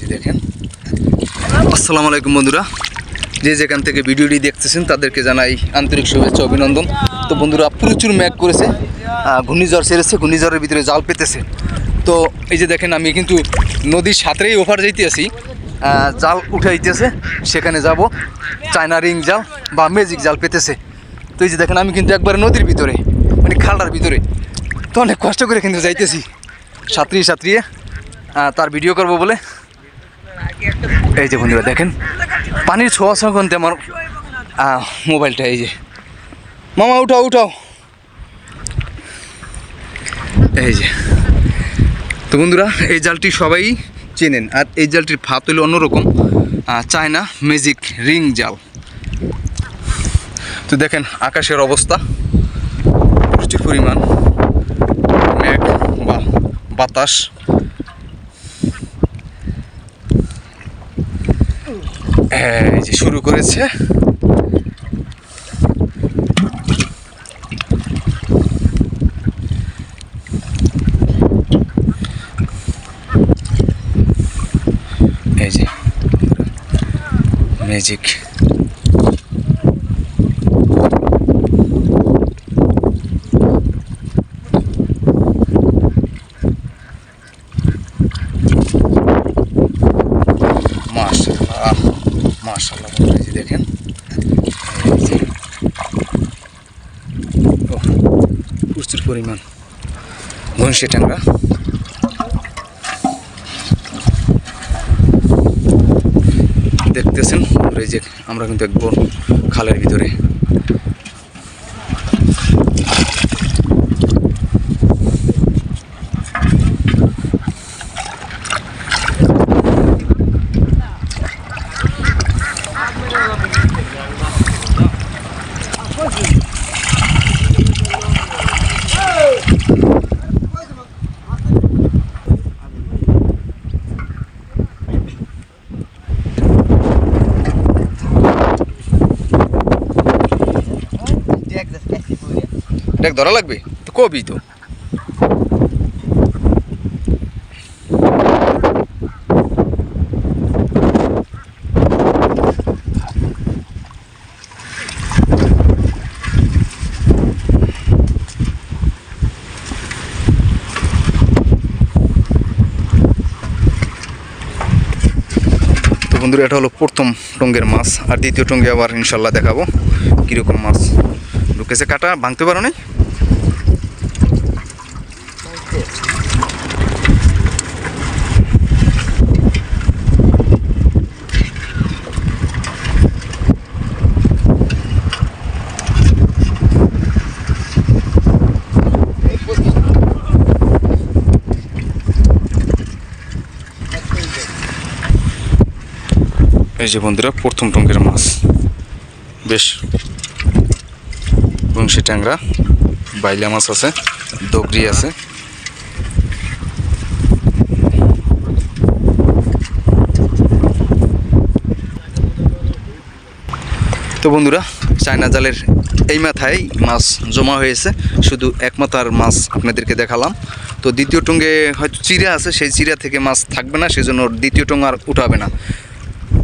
যে দেখেন। আসসালামু আলাইকুম, বন্ধুরা। যে যেখান থেকে ভিডিওটি দেখতেছেন, তাদেরকে জানাই আন্তরিক শুভেচ্ছা, অভিনন্দন। তো, বন্ধুরা, প্রচুর ম্যাগ করেছে। ঘূর্ণিঝড় সেরেছে ঘূর্ণিঝড়ের ভিতরে জাল পেতেছে। তো, এই যে দেখেন, আমি কিন্তু নদীর সাঁতরেই ওভার যাইতে আছি। জাল উঠাইতেছে, সেখানে যাব। চায়না রিং জাল বা ম্যাজিক জাল পেতেছে। তো, এই যে দেখেন, আমি কিন্তু একবারে নদীর ভিতরে মানে খালটার ভিতরে। তো, অনেক কষ্ট করে কিন্তু যাইতেছি। সাঁতরিয়ে আহ, তার ভিডিও করব বলে। এই যে বন্ধুরা দেখেন পানির ছোঁয়া ছোঁয়া করতে আমার মোবাইলটা এই যে। মামা উঠাও উঠাও। এই যে। তো বন্ধুরা এই জালটি সবাই চেনেন আর এই জালটির ফাত হলো অন্যরকম চায়না ম্যাজিক রিং জাল। তো দেখেন আকাশের অবস্থা প্রচুর পরিমাণ। বাতাস। এই যে শুরু করেছে। এই যে ম্যাজিক মাশাল্লাহ বন্ধুরা যে দেখেন। প্রচুর পরিমাণ ঘনশে ট্যাংরা দেখতেছেন এই আমরা কিন্তু একবার খালের ভিতরে দেখ, ধরা লাগবে? তো কবি তো। বন্ধুরা, এটা হলো প্রথম টঙ্গের মাছ, আর দ্বিতীয় টঙ্গে আবার ইনশাল্লাহ দেখাবো কীরকম মাছ। ঢুকেছে কাটা, ভাঙতে পারো নাই? এই যে বন্ধুরা, প্রথম টঙ্গের মাছ। বেশ বংশী ট্যাংরা, বাইলা মাছ আছে দগরি আছে। তো বন্ধুরা, চায়না জালের এই মাথায় মাছ জমা হয়েছে। শুধু এক মাথার মাছ আপনাদেরকে দেখালাম। তো দ্বিতীয় টঙ্গে হয়তো চিরা আছে, সেই চিরা থেকে মাছ থাকবে না সেই জন্য দ্বিতীয় টঙ্গ আর উঠাবে না।